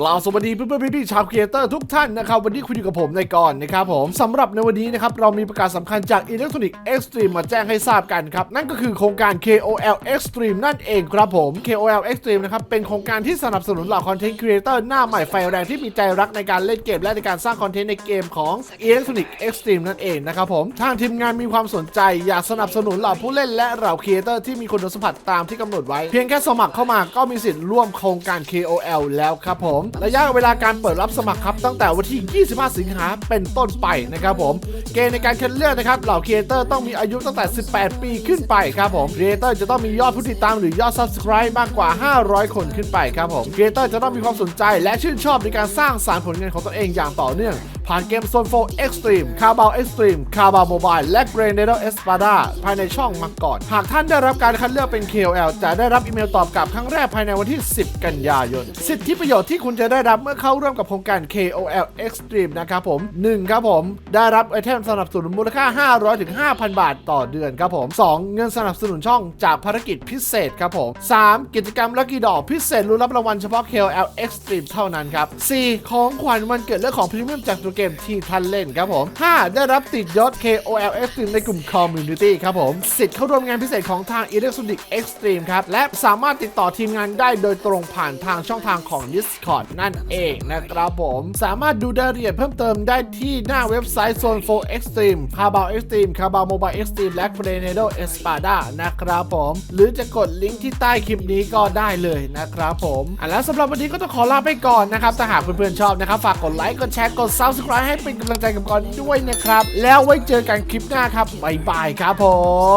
กล่าวสวัสดีเพื่อนๆพี่ๆชาวครีเอเตอร์ทุกท่านนะครับ วันนี้คุณอยู่กับผมในก่อนนะครับผมสำหรับในวันนี้นะครับ เรามีประกาศสำคัญจาก Electronic Extreme มาแจ้งให้ทราบกันครับ นั่นก็คือโครงการ KOL Extreme นั่นเองครับผม KOL Extreme นะครับ เป็นโครงการที่สนับสนุนเหล่าคอนเทนต์ครีเอเตอร์หน้าใหม่ไฟแรงที่มีใจรักในการเล่นเกม และในการสร้างคอนเทนต์ในเกมของ Electronic Extreme นั่นเองนะครับผมทางทีมงานมีความสนใจ อยากสนับสนุนเหล่าผู้เล่นและเหล่าครีเอเตอร์ที่มีคุณสมบัติตามที่กำหนดไว้ เพียงแค่สมัครเข้ามาก็มีสิทธิ์ร่วมโครงการ KOL แล้วครับผมระยะเวลาการเปิดรับสมัครครับตั้งแต่วันที่ 25 สิงหาเป็นต้นไปนะครับผม เกณฑ์ในการคัดเลือกนะครับเหล่าครีเอเตอร์ต้องมีอายุตั้งแต่ 18 ปีขึ้นไปครับผมครีเอเตอร์จะต้องมียอดผู้ติดตามหรือยอด Subscribe มากกว่า 500 คนขึ้นไปครับผมครีเอเตอร์จะต้องมีความสนใจและชื่นชอบในการสร้างสารรค์ผลงานของตัวเองอย่างต่อเนื่อง ผ่านเกม Zone 4 Extreme คาบา Extreme คาบา Mobile และ Grenade Espada ภายในช่องมาก่อน หากท่านได้รับการคัดเลือกเป็น KOL จะได้รับอีเมลตอบกลับครั้งแรกภายในวันที่ 10 กันยายน สิทธิประโยชน์ที่คุณจะได้รับเมื่อเข้าร่วมกับโครงการ KOL Extreme นะครับผม 1 ครับผม ได้รับไอเทมสนับสนุนมูลค่า 500ถึง5,000 บาทต่อเดือนครับผม 2 เงินสนับสนุนช่องจากภารกิจพิเศษครับผม 3 กิจกรรมลัคกี้ดอกพิเศษรู้นรับรางวัลเฉพาะ KOL Extreme เท่านั้นครับ 4 ของขวัญวันเกิดและของพรีเมียมจากตัวเกมที่ท่านเล่นครับผม 5 ได้รับติดยศ KOL Extreme ในกลุ่ม Community ครับผม สิทธิ์เข้าร่วมงานพิเศษของทาง Electronic Extreme ครับ และสามารถติดต่อทีมงานได้โดยตรงผ่านทางช่องทางของ Discord นั่นเองนะครับผม สามารถดูรายละเอียดเพิ่มเติมได้ที่หน้าเว็บไซต์ Zone 4 Extreme c a r b a o Extreme c a r b a o Mobile Extreme และ Grenado Espada นะครับผม หรือจะกดลิงก์ที่ใต้คลิปนี้ก็ได้เลยนะครับผมอะแล้วสำหรับวันนี้ก็ต้องขอลาไปก่อนนะครับถ้าหากเพื่อนๆชอบนะครับฝากกดไลค์กดแชร์กด Subscribe ให้เป็นกำลังใจกับกอนด้วยนะครับ แล้วไว้เจอกันคลิปหน้าครับบ๊ายบายครับผ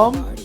ม